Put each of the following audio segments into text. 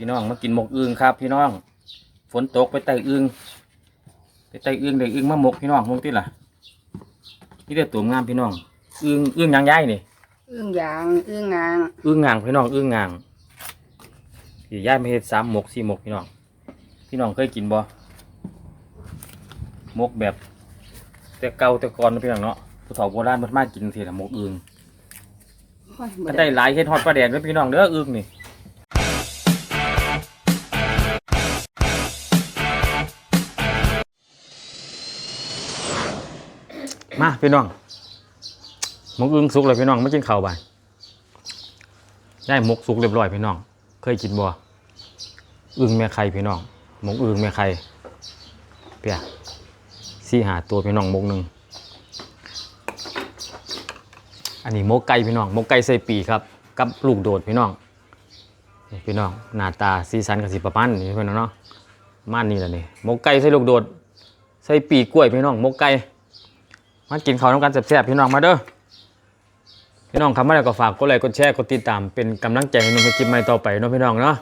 พี่น้องมากินหมกอึงครับ พี่น้อง ฝนตกไปไต่อึงไปไต่อึงได้อึงมาหมกพี่น้องหมกที่ล่ะนี่ได้ตัวงามพี่น้องอึงอึงหยังย้ายนี่อึ้งยางอึ้งงางอึงงางพี่น้องอึงงางพี่ย้ายมาเฮ็ดสามหมกสี่หมกพี่น้อง พี่น้องเคยกินบ่หมกแบบ แต่เก่าแต่ก่อนนะพี่น้องเนาะผู้เฒ่าโบราณมันมากินทีละหมกอึงโอ้ยบ่มันได้ได้หลายเฮ็ดฮอดปลาแดดเด้อพี่น้องเด้ออึงนี่ มาพี่น้องหมกอึ้งสุกเลยพี่น้องมากินข้าวบ่ายได้หมกสุกเรียบร้อยพี่น้อง เคยกินบ่อึงแม่ไข่พี่น้องหมกอึ้งแม่ไข่เปียสี่หาตัวพี่น้องหมกหนึ่งอันนี้หมกไก่พี่น้องหมกไก่ใส่ปีกครับ กับลูกโดดพี่น้องพี่น้องหน้าตาสีสันกับสีประมาณนี้พี่น้องเนาะม่านนี่แหละนี่หมกไก่ใส่ลูกโดด ใส่ปีกกล้วยพี่น้องหมกไก่ มากินข้าวน้ำกันแซ่บๆพี่น้องมาเด้อพี่น้องครับมาแล้วก็ฝากกดไลค์กดแชร์กดติดตามเป็นกำลังใจให้หนุ่มให้คลิปใหม่ต่อไปเนาะพี่น้องเนาะ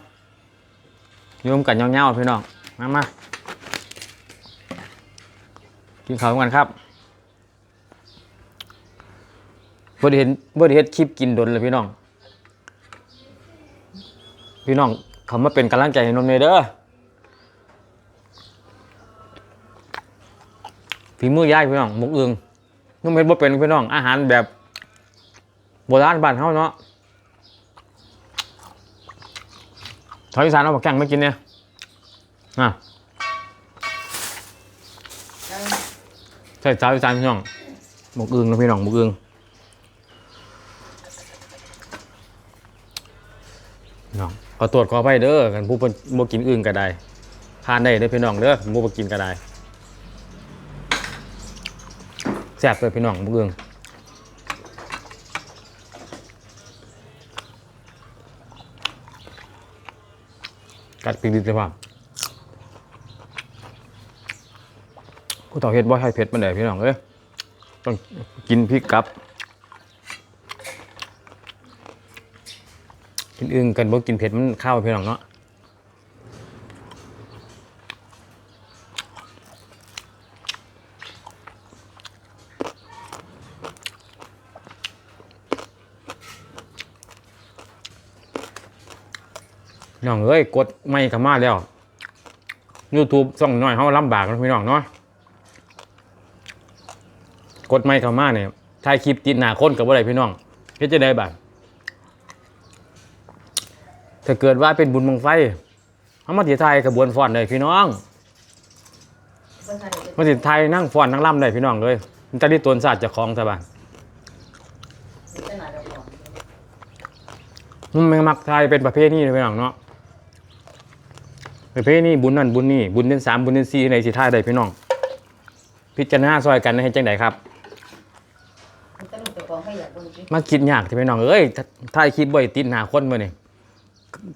ยุ่มกันเงาๆพี่น้องมามากินข้าวกันครับบ่ได้เห็นบ่ได้เฮ็ดคลิปกินดนเลยพี่น้อง พี่น้องเขามาเป็นกำลังใจให้นมเนยเด้อฝีมือยายพี่น้องหมกอึง นุ่มเฮ็ดบ่เป็นพี่น้องอาหารแบบโบราณบ้านเฮาเนาะถอยอีสานเอาบักแกงไมากินเนี่ยอะใช่สาวอีสานพี่น้องหมกอึงนะพี่น้องหมกอึงน้องขอตรวจขอไปเด้อกันผู้บ่กินอื่นก็ได้ทานได้เด้อพี่น้องเด้อบ่บ่กินก็ได้ แซ่บเลยพี่น้องบ่เอืองกัดปีกดิบเลยว่าผู้ต่อเฮ็ดบ่ให้เผ็ดปานใดพี่น้องเอ้ยต้องกินพริกกับ กินอึ่งกันบ่กินเผ็ดมันข้าวพี่น้องเนาะ น้องเอ้ยกดไม่เข้ามาแล้ว YouTube ส่องน้อยเฮาลำบากนะพี่น้องเนาะกดไม่เข้ามาเนี่ยถ่ายคลิปติดหน้าคนกับบ่ได้พี่น้องเฮ็ดจะได้บัดถ้าเกิดว่าเป็นบุญบังไฟเขามาติไทยกระบวนฟ้อนเลยพี่น้องมาติไทยนั่งฟ้อนนั่งล่ำเลยพี่น้องเลยมันจะได้ตนศาสตร์จากของสบานมันไม่มักไทยเป็นประเภทนี้เลยพี่น้องเนาะ ประเภทนี้บุญนั่นบุญนี่บุญเดือนสามบุญเดือนสี่ในสิท่ายได้พี่น้อง พิจารณาซอยกันให้จังไดครับ มันจะลูกเจ้าของให้อยากเบิ่งสิมาคิดยากที่พี่น้องเอ้ยถ่ายคลิปบ่อยติดหน้าคนมาเนี่ย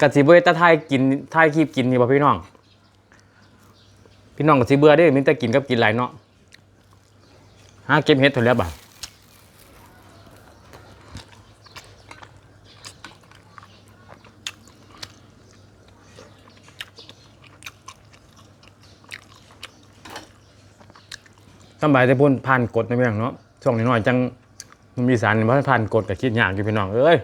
กะสิบ่ได้แต่ถ่ายกินถ่ายคลิปกินนี่บ่พี่น้อง พี่น้องก็สิเบื่อเด้มีแต่กินกับกินหลายเนาะหาเก็บเฮ็ดเท่าแล้วบ่ สบายแต่พุ่นผ่านกฎในเมืองเนาะช่วงนี้น้อยจังมันมีสารบ่ผ่านกฎก็คิดยากอยู่พี่น้องเอ้ย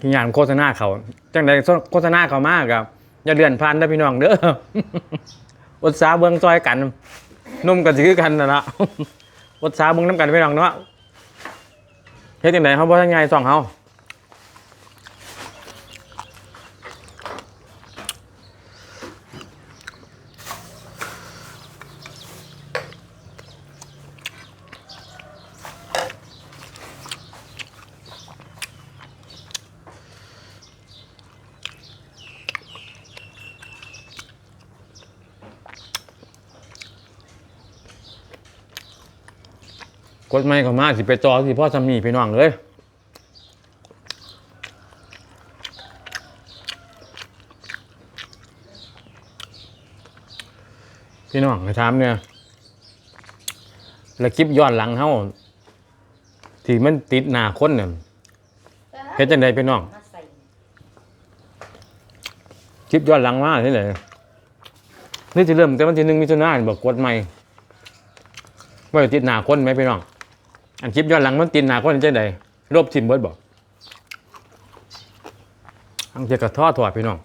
ที่งานโฆษณาเขาจังใดโฆษณาเขามากครับอย่าเดือนพันนะพี่น้องเด้ออดสาเบิ่งซอยกันนุ่มกันสิคือกันนั่นละอดสาเบิ่งน้ำกันพี่น้องเนาะเฮ็ดจังไดเฮาบ่ทันไงส่องเฮา กดไม้เข้ามาสิไปจอสิพ่อสามีพี่น้องเอ้ยพี่น้องให้ถามเนี่ยแล้วคลิปย้อนหลังเฮาที่มันติดหน้าคนเนี่ยเฮ็ดจังใดพี่น้อง คลิปย้อนหลังมาที่ไหนนี่จะเริ่มแต่วันที่หนึ่งมิถุนายนบอกกดใหม่ว่าติดหนาคนไหมพี่น้อง อันคลิปย้อนหลังมันติดหนาคนจะไหนลบทิมเบิดบอกอังเจกระท้อถอดพี่น้อง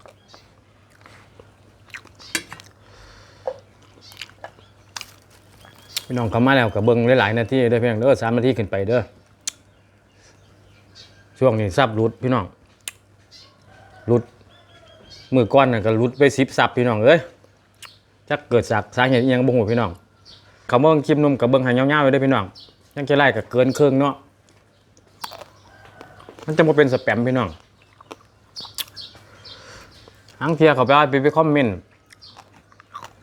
พี่น้องเข้ามาแล้วกับเบิ้งหลายๆนาทีเด้อพี่น้องเด้อสามนาทีขึ้นไปเด้อช่วงนี้ซับรุดพี่น้องรุดมือก้อนน่ะก็รุดไปสิบซับพี่น้องเอ้ยจักเกิดจากสาเหตุอิหยังบ่ฮู้พี่น้องเขาเบิ่งคลิปนุ่มกับเบิ่งใหายาวๆไว้เด้อพี่น้อง ยังจะไล่กับเกินครึ่งเนาะมันจะบ่เป็นสแปมพี่น้องอังเทียเขาไปเอาไปไปคอมเมนต์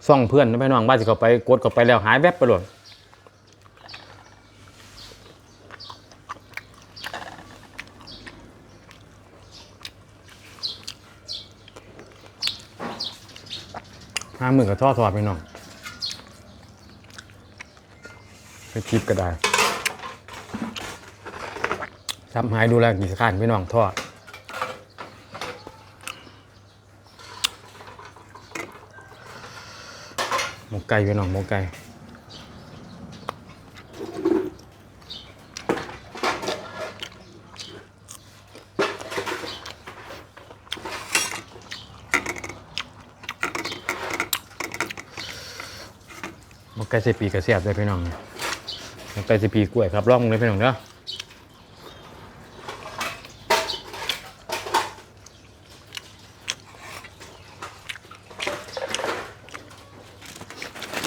ซ่องเพื่อนนะพี่น้องบ้านสิเขาไปกดเข้าไปแล้วหายแวบไปหลดห้าหมื่นกับท่อถอดพี่น้องไปคลิปก็ได้ ทำหายดูแลกี่สขานพี่น้องทอดหมกไก่พี่น้องหมกไก่หมกไก่ใส่ปีกระเสียบเลยพี่น้องหมกไก่ใส่ปีกล้วยครับร่องเลยพี่น้องเด้อ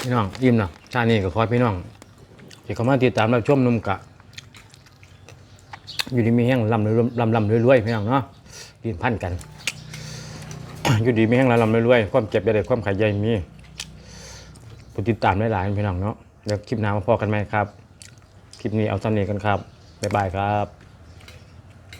พี่น้องยิ้มนาะชาตินี้ก็ขอพี่น้องที่เขามาติดตามรับชมนุ่มกะ อยู่ดีมีแห้งลำรวยลำลำรวยๆพี่น้องเนาะกินพันกัน อยู่ดีมีแห้งลำลำรวยๆความเจ็บอย่าได้ความขายใหญ่มีผู้ติดตามหลายๆพี่น้องเนาะเดี๋ยวคลิปหน้ามาพอกันไหมครับ คลิปนี้เอาสำเนียกันครับบ๊ายบายครับ